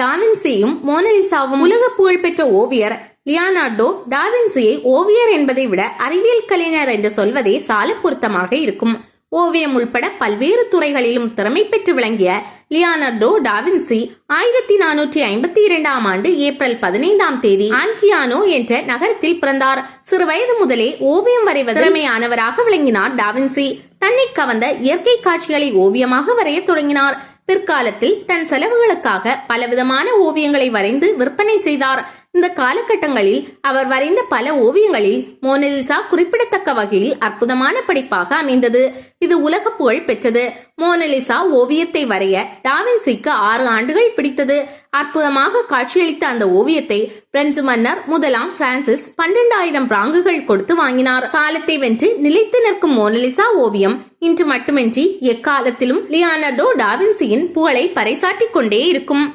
டாவின்சியும் மோனலிசாவும் உலக புகழ்பெற்ற ஓவியர் லியானார்டோ டாவின்சியை ஓவியர் என்பதை விட அறிவியல் கலைஞர் என்று சொல்வதே சால பொருத்தமாக இருக்கும். ஓவியம் உள்பட பல்வேறு துறைகளிலும் திறமை பெற்று விளங்கிய லியானார்டோ டாவின்சி ஆயிரத்தி நானூற்றி ஐம்பத்தி இரண்டாம் ஆண்டு ஏப்ரல் பதினைந்தாம் தேதி ஆன்கியானோ என்ற நகரத்தில் பிறந்தார். சிறு வயது முதலே ஓவியம் வரைவது திறமையானவராக விளங்கினார் டாவின்சி. தன்னை கவர்ந்த இயற்கை காட்சிகளை ஓவியமாக வரைய தொடங்கினார். பிற்காலத்தில் தன் செலவுகளுக்காக பலவிதமான ஓவியங்களை வரைந்து விற்பனை செய்தார். இந்த காலகட்டங்களில் அவர் வரைந்த பல ஓவியங்களில் மோனலிசா குறிப்பிடத்தக்க வகையில் அற்புதமான படைப்பாக அமைந்தது. இது உலக புகழ் பெற்றது. மோனலிசா ஓவியத்தை வரைய டாவின்சிக்கு ஆறு ஆண்டுகள் பிடித்தது. அற்புதமாக காட்சியளித்த அந்த ஓவியத்தை பிரெஞ்சு மன்னர் முதலாம் பிரான்சிஸ் பன்னிரண்டாயிரம் பிராங்குகள் கொடுத்து வாங்கினார். காலத்தை வென்று நிலைத்து நிற்கும் மோனலிசா ஓவியம் இன்று மட்டுமின்றி எக்காலத்திலும் லியானர்டோ டாவின்சியின் புகழை பறைசாற்றிக் கொண்டே இருக்கும்.